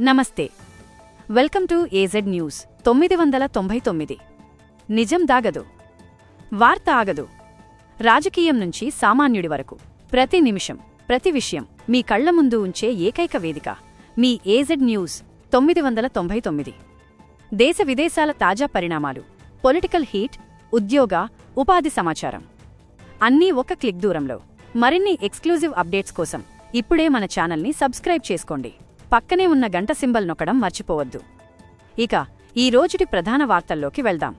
నమస్తే. Welcome to AZ news తొమ్మిది వందల తొంభై తొమ్మిది. నిజం దాగదు. వార్త ఆగదు. రాజకీయం నుంచి సామాన్యుడి వరకు. ప్రతి నిమిషం ప్రతి విషయం మీ కళ్ళ ముందు ఉంచే ఏకైక వేదిక మీ ఏజెడ్ న్యూస్ తొమ్మిది వందల తొంభై తొమ్మిది. దేశ విదేశాల తాజా పరిణామాలు పొలిటికల్ హీట్ ఉద్యోగ ఉపాధి సమాచారం. అన్నీ ఒక క్లిక్ దూరంలో. మరిన్ని ఎక్స్క్లూజివ్ అప్డేట్స్ కోసం ఇప్పుడే మన ఛానల్ని సబ్స్క్రైబ్ చేసుకోండి. పక్కనే ఉన్న గంట సింబల్ నొక్కడం మర్చిపోవద్దు. ఇక ఈ రోజుటి ప్రధాన వార్తల్లోకి వెళ్దాం.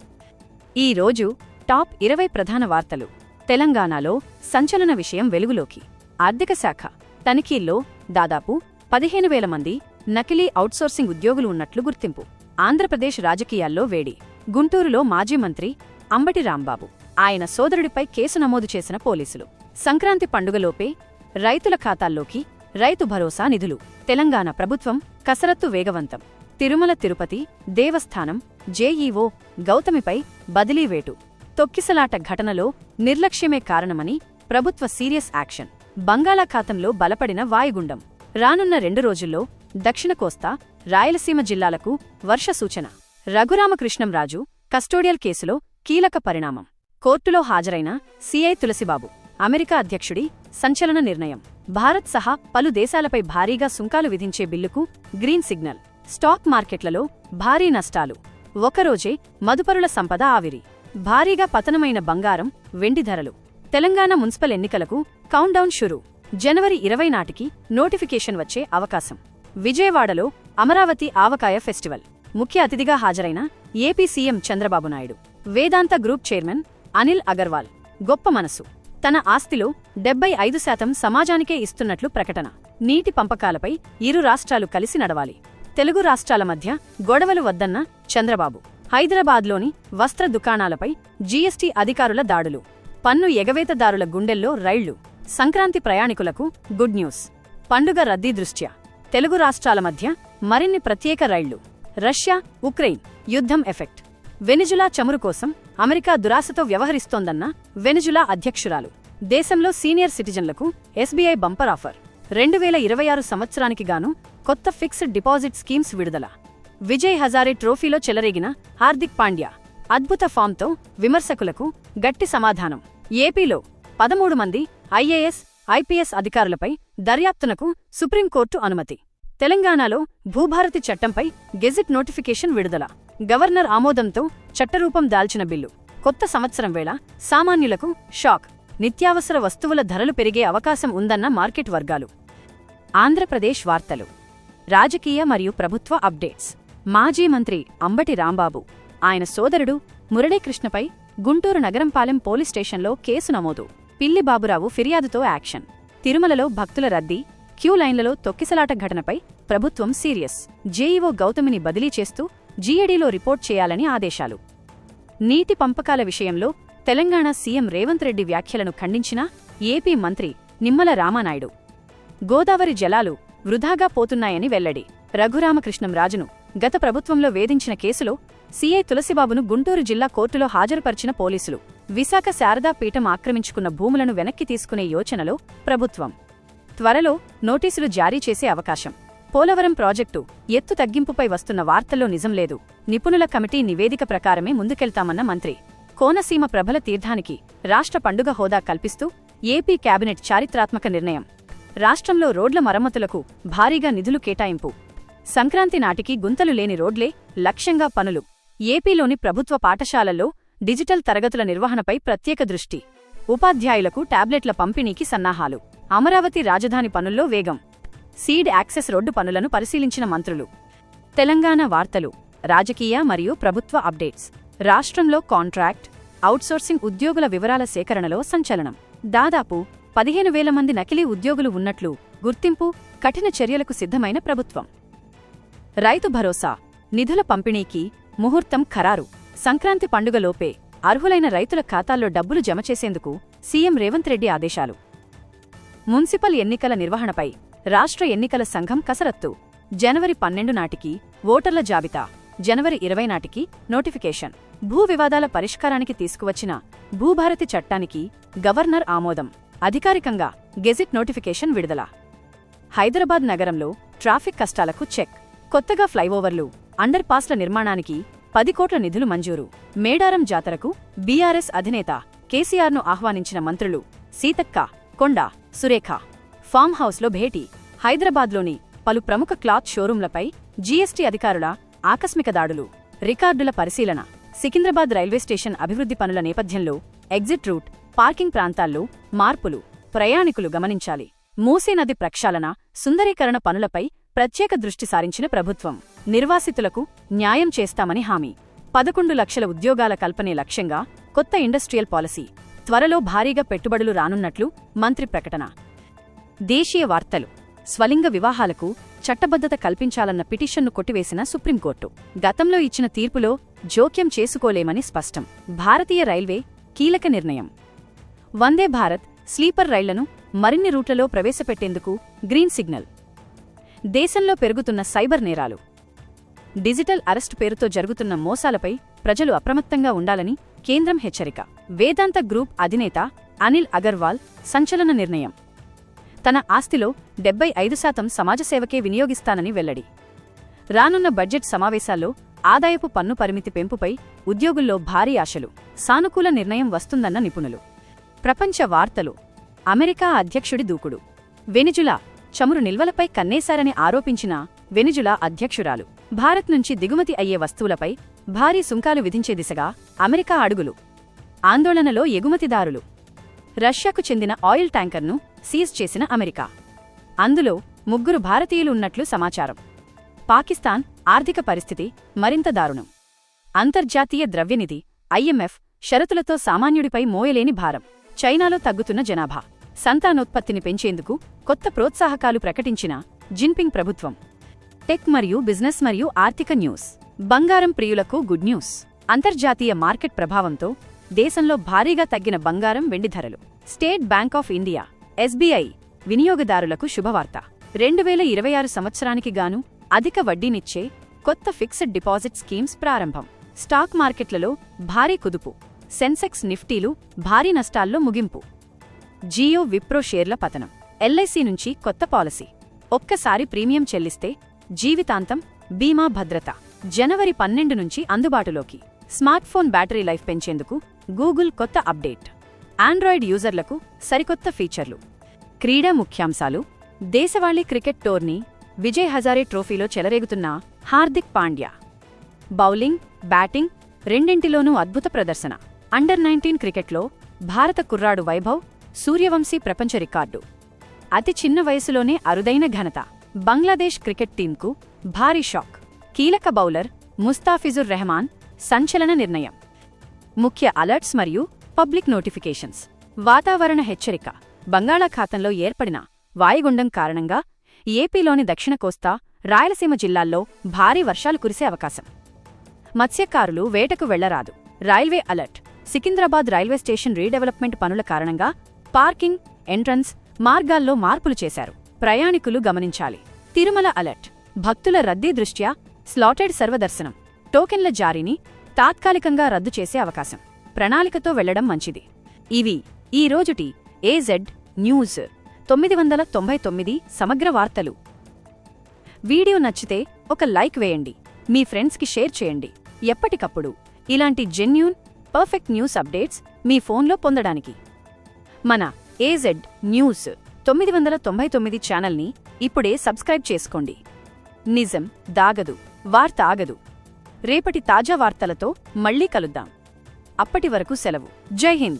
ఈ రోజు టాప్ ఇరవై ప్రధాన వార్తలు. తెలంగాణలో సంచలన విషయం వెలుగులోకి. ఆర్థిక శాఖ తనిఖీల్లో దాదాపు పదిహేను వేల మంది నకిలీ ఔట్సోర్సింగ్ ఉద్యోగులు ఉన్నట్లు గుర్తింపు. ఆంధ్రప్రదేశ్ రాజకీయాల్లో వేడి. గుంటూరులో మాజీ మంత్రి అంబటి రాంబాబు. ఆయన సోదరుడిపై కేసు నమోదు చేసిన పోలీసులు. సంక్రాంతి పండుగలోపే రైతుల ఖాతాల్లోకి రైతు భరోసా నిధులు. తెలంగాణ ప్రభుత్వం కసరత్తు వేగవంతం. తిరుమల తిరుపతి దేవస్థానం జేఈఓ గౌతమిపై బదిలీ వేటు. తొక్కిసలాట ఘటనలో నిర్లక్ష్యమే కారణమని ప్రభుత్వ సీరియస్ యాక్షన్. బంగాళాఖాతంలో బలపడిన వాయుగుండం. రానున్న రెండు రోజుల్లో దక్షిణ కోస్తా రాయలసీమ జిల్లాలకు వర్ష సూచన. రఘురామకృష్ణంరాజు కస్టోడియల్ కేసులో కీలక పరిణామం. కోర్టులో హాజరైన సీఐ తులసిబాబు. అమెరికా అధ్యక్షుడి సంచలన నిర్ణయం. భారత్ సహా పలు దేశాలపై భారీగా సుంకాలు విధించే బిల్లుకు గ్రీన్ సిగ్నల్. స్టాక్ మార్కెట్లలో భారీ నష్టాలు. ఒకరోజే మదుపరుల సంపద ఆవిరి. భారీగా పతనమైన బంగారం వెండి ధరలు. తెలంగాణ మున్సిపల్ ఎన్నికలకు కౌంట్డౌన్ షురు. జనవరి ఇరవై నాటికి నోటిఫికేషన్ వచ్చే అవకాశం. విజయవాడలో అమరావతి ఆవకాయ ఫెస్టివల్. ముఖ్య అతిథిగా హాజరైన AP CM Chandrababu Naidu. Vedanta group chairman Anil Agarwal. గొప్ప మనసు. తన ఆస్తిలో డెబ్బై ఐదు శాతం సమాజానికే ఇస్తున్నట్లు ప్రకటన. నీటి పంపకాలపై ఇరు రాష్ట్రాలు కలిసి నడవాలి. తెలుగు రాష్ట్రాల మధ్య గొడవలు వద్దన్న చంద్రబాబు. హైదరాబాద్లోని వస్త్ర దుకాణాలపై జీఎస్టీ అధికారుల దాడులు. పన్ను ఎగవేతదారుల గుండెల్లో రైళ్ళు. సంక్రాంతి ప్రయాణికులకు గుడ్ న్యూస్. పండుగ రద్దీ దృష్ట్యా. తెలుగు రాష్ట్రాల మధ్య మరిన్ని ప్రత్యేక రైళ్ళు. రష్యా ఉక్రెయిన్ యుద్ధం ఎఫెక్ట్. వెనిజులా చమురు కోసం అమెరికా దురాశతో వ్యవహరిస్తోందన్న వెనిజులా అధ్యక్షురాలు. దేశంలో సీనియర్ సిటిజన్లకు ఎస్బీఐ బంపర్ ఆఫర్. రెండు వేల ఇరవై ఆరు సంవత్సరానికి గాను కొత్త ఫిక్స్డ్ డిపాజిట్ స్కీమ్స్ విడుదల. విజయ్ హజారే ట్రోఫీలో చెలరేగిన హార్దిక్ పాండ్యా అద్భుత ఫామ్తో విమర్శకులకు గట్టి సమాధానం. ఏపీలో పదమూడు మంది ఐఏఎస్ ఐపీఎస్ అధికారులపై దర్యాప్తునకు సుప్రీంకోర్టు అనుమతి. తెలంగాణలో భూభారతి చట్టంపై గెజిట్ నోటిఫికేషన్ విడుదల. గవర్నర్ ఆమోదంతో చట్టరూపం దాల్చిన బిల్లు. కొత్త సంవత్సరం వేళ సామాన్యులకు షాక్. నిత్యావసర వస్తువుల ధరలు పెరిగే అవకాశం ఉందన్న మార్కెట్ వర్గాలు. ఆంధ్రప్రదేశ్ వార్తలు. రాజకీయ మరియు ప్రభుత్వ అప్డేట్స్. మాజీ మంత్రి అంబటి రాంబాబు. ఆయన సోదరుడు మురళీకృష్ణపై గుంటూరు నగరంపాలెం పోలీస్ స్టేషన్లో కేసు నమోదు. పిల్లి బాబురావు ఫిర్యాదుతో యాక్షన్. తిరుమలలో భక్తుల రద్దీ క్యూ లైన్లలో తొక్కిసలాట ఘటనపై ప్రభుత్వం సీరియస్. జేఈఓ గౌతమిని బదిలీ చేస్తూ జీఏడీలో రిపోర్ట్ చేయాలని ఆదేశాలు. నీటి పంపకాల విషయంలో తెలంగాణ సీఎం రేవంత్ రెడ్డి వ్యాఖ్యలను ఖండించిన ఏపీ మంత్రి నిమ్మల రామానాయుడు. గోదావరి జలాలు వృధాగా పోతున్నాయని వెల్లడి. రఘురామకృష్ణం రాజును గత ప్రభుత్వంలో వేధించిన కేసులో సీఐ తులసిబాబును గుంటూరు జిల్లా కోర్టులో హాజరుపరిచిన పోలీసులు. విశాఖ శారదా పీఠం ఆక్రమించుకున్న భూములను వెనక్కి తీసుకునే యోచనలో ప్రభుత్వం. త్వరలో నోటీసులు జారీ చేసే అవకాశం. పోలవరం ప్రాజెక్టు ఎత్తు తగ్గింపుపై వస్తున్న వార్తల్లో నిజం లేదు. నిపుణుల కమిటీ నివేదిక ప్రకారమే ముందుకెళ్తామన్న మంత్రి. కోనసీమ ప్రభల తీర్థానికి రాష్ట్ర పండుగ హోదా కల్పిస్తూ ఏపీ కేబినెట్ చారిత్రాత్మక నిర్ణయం. రాష్ట్రంలో రోడ్ల మరమ్మతులకు భారీగా నిధులు కేటాయింపు. సంక్రాంతి నాటికి గుంతలు లేని రోడ్లే లక్ష్యంగా పనులు. ఏపీలోని ప్రభుత్వ పాఠశాలల్లో డిజిటల్ తరగతుల నిర్వహణపై ప్రత్యేక దృష్టి. ఉపాధ్యాయులకు టాబ్లెట్ల పంపిణీకి సన్నాహాలు. అమరావతి రాజధాని పనుల్లో వేగం. సీడ్ యాక్సెస్ రోడ్డు పనులను పరిశీలించిన మంత్రులు. తెలంగాణ వార్తలు రాజకీయ మరియు ప్రభుత్వ అప్డేట్స్. రాష్ట్రంలో కాంట్రాక్ట్ అవుట్సోర్సింగ్ ఉద్యోగుల వివరాల సేకరణలో సంచలనం. దాదాపు పదిహేను వేల మంది నకిలీ ఉద్యోగులు ఉన్నట్లు గుర్తింపు కఠిన చర్యలకు సిద్ధమైన ప్రభుత్వం. రైతు భరోసా నిధుల పంపిణీకి ముహూర్తం ఖరారు. సంక్రాంతి పండుగలోపే అర్హులైన రైతుల ఖాతాల్లో డబ్బులు జమ చేసేందుకు సీఎం రేవంత్ రెడ్డి ఆదేశాలు. మున్సిపల్ ఎన్నికల నిర్వహణపై రాష్ట్ర ఎన్నికల సంఘం కసరత్తు. జనవరి పన్నెండు నాటికి ఓటర్ల జాబితా. జనవరి ఇరవై నాటికి నోటిఫికేషన్. భూ వివాదాల పరిష్కారానికి తీసుకువచ్చిన భూభారతి చట్టానికి గవర్నర్ ఆమోదం. అధికారికంగా గెజిట్ నోటిఫికేషన్ విడుదల. హైదరాబాద్ నగరంలో ట్రాఫిక్ కష్టాలకు చెక్. కొత్తగా ఫ్లైఓవర్లు అండర్ పాస్ల నిర్మాణానికి పది కోట్ల నిధులు మంజూరు. మేడారం జాతరకు బీఆర్ఎస్ అధినేత కేసీఆర్ను ఆహ్వానించిన మంత్రులు సీతక్క కొండ సురేఖ. ఫామ్ హౌస్లో భేటీ. హైదరాబాద్లోని పలు ప్రముఖ క్లాత్ షోరూంలపై జీఎస్టీ అధికారుల ఆకస్మిక దాడులు. రికార్డుల పరిశీలన. సికింద్రాబాద్ రైల్వే స్టేషన్ అభివృద్ధి పనుల నేపథ్యంలో ఎగ్జిట్ రూట్ పార్కింగ్ ప్రాంతాల్లో మార్పులు ప్రయాణికులు గమనించాలి. మూసీనది ప్రక్షాళన సుందరీకరణ పనులపై ప్రత్యేక దృష్టి సారించిన ప్రభుత్వం. నిర్వాసితులకు న్యాయం చేస్తామని హామీ. పదకొండు లక్షల ఉద్యోగాల కల్పనే లక్ష్యంగా కొత్త ఇండస్ట్రియల్ పాలసీ. త్వరలో భారీగా పెట్టుబడులు రానున్నట్లు మంత్రి ప్రకటన. దేశీయ వార్తలు స్వలింగ వివాహాలకు చట్టబద్ధత కల్పించాలన్న పిటిషన్ను కొట్టివేసిన సుప్రీంకోర్టు. గతంలో ఇచ్చిన తీర్పులో జోక్యం చేసుకోలేమని స్పష్టం. భారతీయ రైల్వే కీలక నిర్ణయం. వందే భారత్ స్లీపర్ రైళ్ళను మరిన్ని రూట్లలో ప్రవేశపెట్టేందుకు గ్రీన్ సిగ్నల్. దేశంలో పెరుగుతున్న సైబర్ నేరాలు. డిజిటల్ అరెస్ట్ పేరుతో జరుగుతున్న మోసాలపై ప్రజలు అప్రమత్తంగా ఉండాలని కేంద్రం హెచ్చరిక. వేదాంత గ్రూప్ అధినేత అనిల్ అగర్వాల్ సంచలన నిర్ణయం. తన ఆస్తిలో డెబ్బై ఐదు శాతం సమాజసేవకే వినియోగిస్తానని వెల్లడి. రానున్న బడ్జెట్ సమావేశాల్లో ఆదాయపు పన్ను పరిమితి పెంపుపై ఉద్యోగుల్లో భారీ ఆశలు సానుకూల నిర్ణయం వస్తుందన్న నిపుణులు. ప్రపంచ వార్తలు. అమెరికా అధ్యక్షుడి దూకుడు. వెనిజులా చమురు నిల్వలపై కన్నేశారని ఆరోపించిన వెనిజులా అధ్యక్షురాలు. భారత్ నుంచి దిగుమతి అయ్యే వస్తువులపై భారీ సుంకాలు విధించే దిశగా అమెరికా అడుగులు. ఆందోళనలో ఎగుమతిదారులు. రష్యాకు చెందిన ఆయిల్ ట్యాంకర్ను సీజ్ చేసిన అమెరికా. అందులో ముగ్గురు భారతీయులు ఉన్నట్లు సమాచారం. పాకిస్తాన్ ఆర్థిక పరిస్థితి మరింత దారుణం. అంతర్జాతీయ ద్రవ్యనిధి ఐఎంఎఫ్ షరతులతో సామాన్యుడిపై మోయలేని భారం. చైనాలో తగ్గుతున్న జనాభా. సంతానోత్పత్తిని పెంచేందుకు కొత్త ప్రోత్సాహకాలు ప్రకటించిన జిన్పింగ్ ప్రభుత్వం. టెక్ మరియు బిజినెస్ మరియు ఆర్థిక న్యూస్. బంగారం ప్రియులకు గుడ్ న్యూస్. అంతర్జాతీయ మార్కెట్ ప్రభావంతో దేశంలో భారీగా తగ్గిన బంగారం వెండి ధరలు State Bank of India. SBI వినియోగదారులకు శుభవార్త. రెండు వేల ఇరవై ఆరు సంవత్సరానికి గాను అధిక వడ్డీనిచ్చే కొత్త ఫిక్స్డ్ డిపాజిట్ స్కీమ్స్ ప్రారంభం. స్టాక్ మార్కెట్లలో భారీ కుదుపు. సెన్సెక్స్ నిఫ్టీలు భారీ నష్టాల్లో ముగింపు. జియో విప్రో షేర్ల పతనం. ఎల్ఐసి నుంచి కొత్త పాలసీ. ఒక్కసారి ప్రీమియం చెల్లిస్తే జీవితాంతం బీమా భద్రత. జనవరి పన్నెండు నుంచి అందుబాటులోకి. స్మార్ట్ఫోన్ బ్యాటరీ లైఫ్ పెంచేందుకు గూగుల్ కొత్త అప్డేట్. ఆండ్రాయిడ్ యూజర్లకు సరికొత్త ఫీచర్లు. క్రీడా ముఖ్యాంశాలు. దేశవాళీ క్రికెట్ టోర్నీ విజయ్ హజారే ట్రోఫీలో చెలరేగుతున్న హార్దిక్ పాండ్యా. బౌలింగ్ బ్యాటింగ్ రెండింటిలోనూ అద్భుత ప్రదర్శన. అండర్ నైన్టీన్ క్రికెట్లో భారత కుర్రాడు వైభవ్ సూర్యవంశీ ప్రపంచ రికార్డు. అతి చిన్న వయసులోనే అరుదైన ఘనత. బంగ్లాదేశ్ క్రికెట్ టీంకు భారీ షాక్. కీలక బౌలర్ ముస్తాఫిజుర్ రెహమాన్ సంచలన నిర్ణయం. ముఖ్య అలర్ట్స్ మరియు పబ్లిక్ నోటిఫికేషన్స్. వాతావరణ హెచ్చరిక. బంగాళాఖాతంలో ఏర్పడిన వాయుగుండం కారణంగా ఏపీలోని దక్షిణ కోస్తా రాయలసీమ జిల్లాల్లో భారీ వర్షాలు కురిసే అవకాశం. మత్స్యకారులు వేటకు వెళ్ళరాదు. Railway alert. Secunderabad railway station redevelopment పనుల కారణంగా పార్కింగ్ ఎంట్రన్స్ మార్గాల్లో మార్పులు చేశారు. ప్రయాణికులు గమనించాలి. తిరుమల అలర్ట్. భక్తుల రద్దీ దృష్ట్యా స్లాటెడ్ సర్వదర్శనం. టోకెన్ల జారీని తాత్కాలికంగా రద్దు చేసే అవకాశం. ప్రణాళికతో వెళ్ళడం మంచిది. ఇవి ఈ రోజుటి ఏజెడ్ న్యూస్ తొమ్మిది వందల తొంభై తొమ్మిది సమగ్ర వార్తలు. వీడియో నచ్చితే ఒక లైక్ వేయండి. మీ ఫ్రెండ్స్కి షేర్ చేయండి. ఎప్పటికప్పుడు ఇలాంటి జెన్యూన్ పర్ఫెక్ట్ న్యూస్ అప్డేట్స్ మీ ఫోన్లో పొందడానికి. మన ఏజెడ్ న్యూస్ తొమ్మిది వందల తొంభై తొమ్మిది ఛానల్ని ఇప్పుడే సబ్స్క్రైబ్ చేసుకోండి. నిజం దాగదు వార్త ఆగదు. రేపటి తాజా వార్తలతో మళ్ళీ కలుద్దాం. అప్పటి వరకు సెలవు. జై హింద్.